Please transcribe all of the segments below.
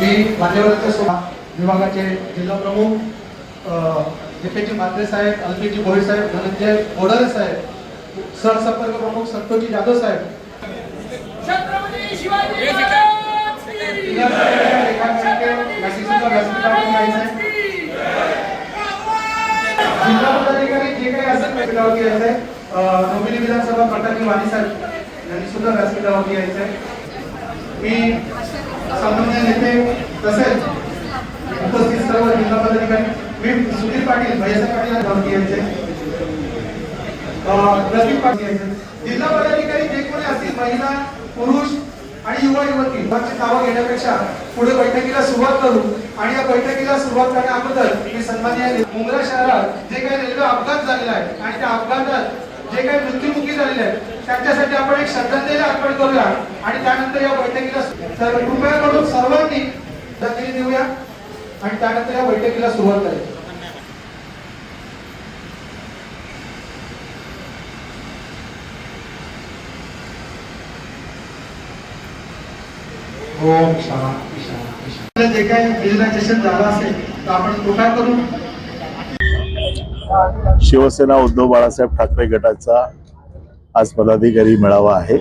मी मान्यवरांच्या सोबत विभागाचे जिल्हा प्रमुख जे पी जी मात्रे साहेब अल्पीजी भोईर साहेब धनंजय बोडारे साहेब सहसंपर्क प्रमुख संतोषजी जाधव साहेब. जिल्हा पदाधिकारी जे काही असेल व्यासपीठावरती यायचं आहे अं, डोंबिवली विधानसभा प्रटाकी वाणी साहेब यांनी सुद्धा व्यासपीठावरती यायचं आहे मी सामान्य नेते तसेच उपस्थित सर्व जिल्हा पदाधिकारी मी सुधीर पाटील भैयासाहेब पाटील यांच्यावरती यायचे प्रदीप पाटील यायचे जिल्हा पदाधिकारी जे कोणी असतील महिला पुरुष आणि युवा युवती यांची नावं घेण्यापेक्षा पुढे बैठकीला सुरुवात करू आणि या बैठकीला सुरुवात करण्या अगोदर मी सन्मान्य मुंब्रा शहरात जे काही रेल्वे अपघात झालेला आहे आणि त्या अपघातात जे काही मृत्युमुखी झालेले आहेत त्यांच्यासाठी आपण एक श्रद्धांजली अर्पण करूया. आणि त्यानंतर या बैठकीला तर कृपया करून सर्वांनी श्रद्धांजली देऊया. आणि त्यानंतर या बैठकीला सुरुवात करूया. ओम शांती शांती शांती. जे काही झालं असेल तर आपण कृपया करून शिवसेना उद्धव बाळासाहेब ठाकरे गटाचा आज पदाधिकारी मेळावा आहे.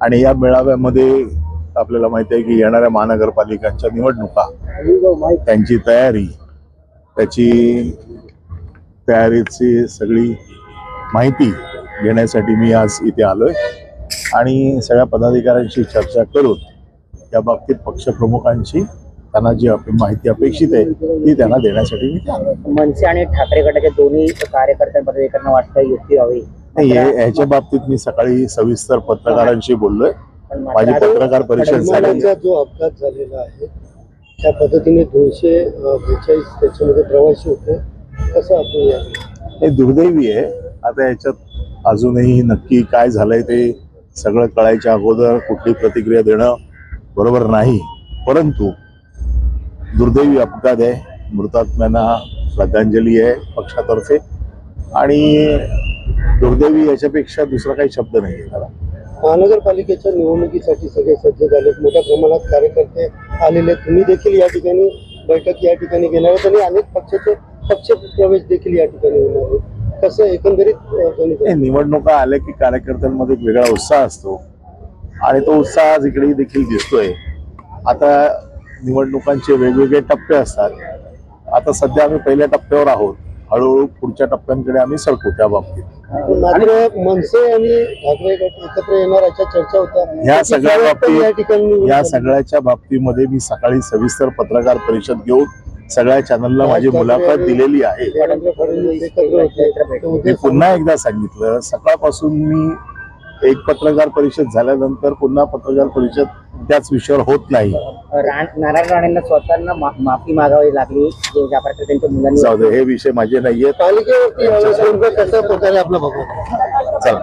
आणि या मेळाव्यामध्ये आपल्याला माहिती आहे की येणाऱ्या महानगरपालिकांच्या निवडणुका त्यांची तयारी त्याची तयारीची सगळी माहिती घेण्यासाठी मी आज इथे आलोय. आणि सगळ्या पदाधिकाऱ्यांशी चर्चा करून त्या बाबतीत पक्षप्रमुखांची त्यांना जी माहिती अपेक्षित आहे ती त्यांना देण्यासाठी मी मनसे आणि ठाकरे गटाच्या दोन्ही कार्यकर्त्यांमध्ये वाटतं युती व्हावी. नाही हे- ह्याच्या बाबतीत मी सकाळी सविस्तर पत्रकारांशी बोललोय. माझी पत्रकार परिषद झाली जो अपघात झालेला आहे त्या पद्धतीने दोनशे बेचाळीस त्याच्यामध्ये प्रवासी होते. कसं आपण हे दुर्दैवी आहे. आता याच्यात अजूनही नक्की काय झालंय ते सगळं कळायच्या अगोदर कुठली प्रतिक्रिया देणं बरोबर नाही. परंतु दुर्दैवी अपघात आहे. मृतात्म्यांना श्रद्धांजली आहे पक्षातर्फे. आणि दुर्दैवी याच्यापेक्षा दुसरा काही शब्द नाही महानगरपालिकेच्या निवडणुकीसाठी सगळे सज्ज झाले मोठ्या प्रमाणात कार्यकर्ते आलेले. तुम्ही देखील या ठिकाणी बैठक या ठिकाणी घेणार आहात आणि अनेक पक्षाचे पक्ष प्रवेश देखील या ठिकाणी होणार आहे कसं एकंदरीत निवडणुका आल्या की कार्यकर्त्यांमध्ये एक वेगळा उत्साह असतो. आणि तो उत्साह आज इकडे देखील दिसतोय. आता निवडणुकांचे वेगवेगळे टप्पे असतात. आता सध्या आम्ही पहिल्या टप्प्यावर आहोत. हळूहळू पुढच्या टप्प्यांकडे आम्ही सरकू त्या बाबतीत. मात्र मनसे आणि ठाकरे एकत्र येणार अशा चर्चा होत्या. ह्या सगळ्या या बाबतीत ठिकाणी या सगळ्याच्या बाबतीमध्ये मी सकाळी सविस्तर पत्रकार परिषद घेऊन सगळ्या चॅनलला माझी मुलाखत दिलेली आहे. मी पुन्हा एकदा सांगितलं सकाळपासून मी एक पत्रकार परिषद झाल्यानंतर पुन्हा पत्रकार परिषद त्याच विषयावर होत नाही. राण- नारायण राणेंना स्वतःना मा- माफी मागावी लागली जे ज्या प्रकारे त्यांच्या मुलांनी जाऊ दे हे विषय माझे पालिकेवरती कशा प्रकारे आपलं बघू चला.